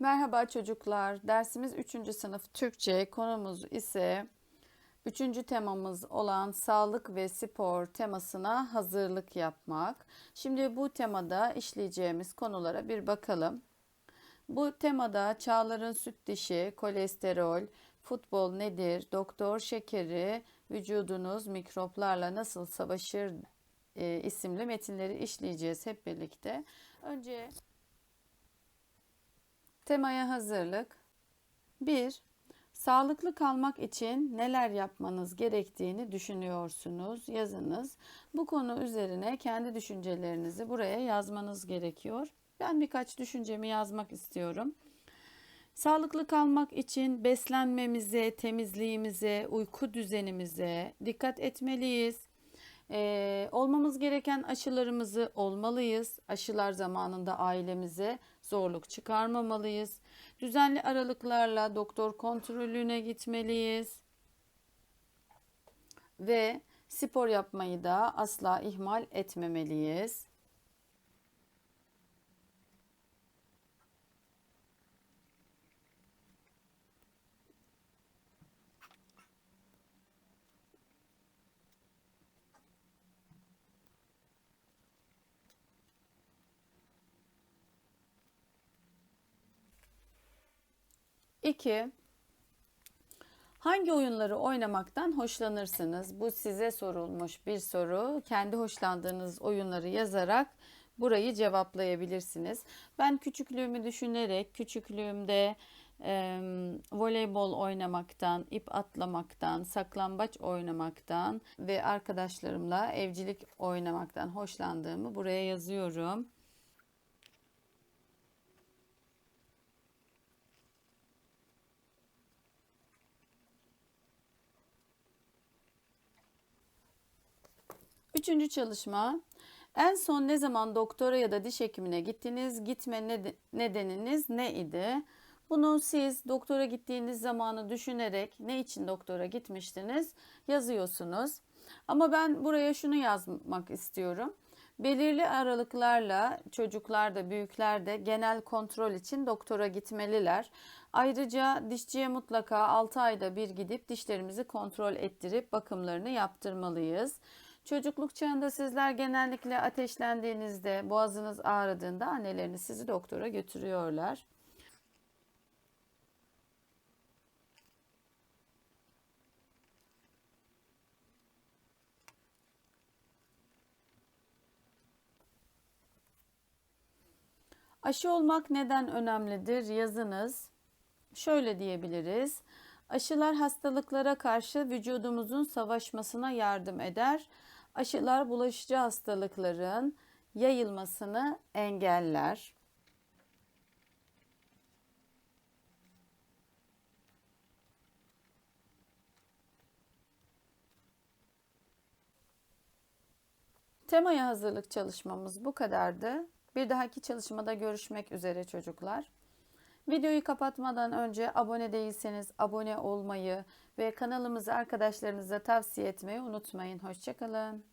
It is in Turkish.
Merhaba çocuklar. Dersimiz 3. sınıf Türkçe. Konumuz ise 3. temamız olan sağlık ve spor temasına hazırlık yapmak. Şimdi bu temada işleyeceğimiz konulara bir bakalım. Bu temada çağların süt dişi, kolesterol, futbol nedir, doktor şekeri, vücudunuz mikroplarla nasıl savaşır e, isimli metinleri işleyeceğiz hep birlikte. Önce Temaya hazırlık. 1. Sağlıklı kalmak için neler yapmanız gerektiğini düşünüyorsunuz. Yazınız. Bu konu üzerine kendi düşüncelerinizi buraya yazmanız gerekiyor. Ben birkaç düşüncemi yazmak istiyorum. Sağlıklı kalmak için beslenmemize, temizliğimize, uyku düzenimize dikkat etmeliyiz. Ee, olmamız gereken aşılarımızı olmalıyız. Aşılar zamanında ailemize zorluk çıkarmamalıyız. Düzenli aralıklarla doktor kontrolüne gitmeliyiz. Ve spor yapmayı da asla ihmal etmemeliyiz. İki, hangi oyunları oynamaktan hoşlanırsınız? Bu size sorulmuş bir soru. Kendi hoşlandığınız oyunları yazarak burayı cevaplayabilirsiniz. Ben küçüklüğümü düşünerek küçüklüğümde e, voleybol oynamaktan, ip atlamaktan, saklambaç oynamaktan ve arkadaşlarımla evcilik oynamaktan hoşlandığımı buraya yazıyorum. Üçüncü çalışma. En son ne zaman doktora ya da diş hekimine gittiniz? Gitme nedeniniz ne idi? Bunu siz doktora gittiğiniz zamanı düşünerek ne için doktora gitmiştiniz yazıyorsunuz. Ama ben buraya şunu yazmak istiyorum. Belirli aralıklarla çocuklar da büyükler de genel kontrol için doktora gitmeliler. Ayrıca dişçiye mutlaka 6 ayda bir gidip dişlerimizi kontrol ettirip bakımlarını yaptırmalıyız. Çocukluk çağında sizler genellikle ateşlendiğinizde, boğazınız ağrıdığında anneleriniz sizi doktora götürüyorlar. Aşı olmak neden önemlidir? Yazınız. Şöyle diyebiliriz. Aşılar hastalıklara karşı vücudumuzun savaşmasına yardım eder. Aşılar bulaşıcı hastalıkların yayılmasını engeller. Temaya hazırlık çalışmamız bu kadardı. Bir dahaki çalışmada görüşmek üzere çocuklar. Videoyu kapatmadan önce abone değilseniz abone olmayı ve kanalımızı arkadaşlarınıza tavsiye etmeyi unutmayın. Hoşçakalın.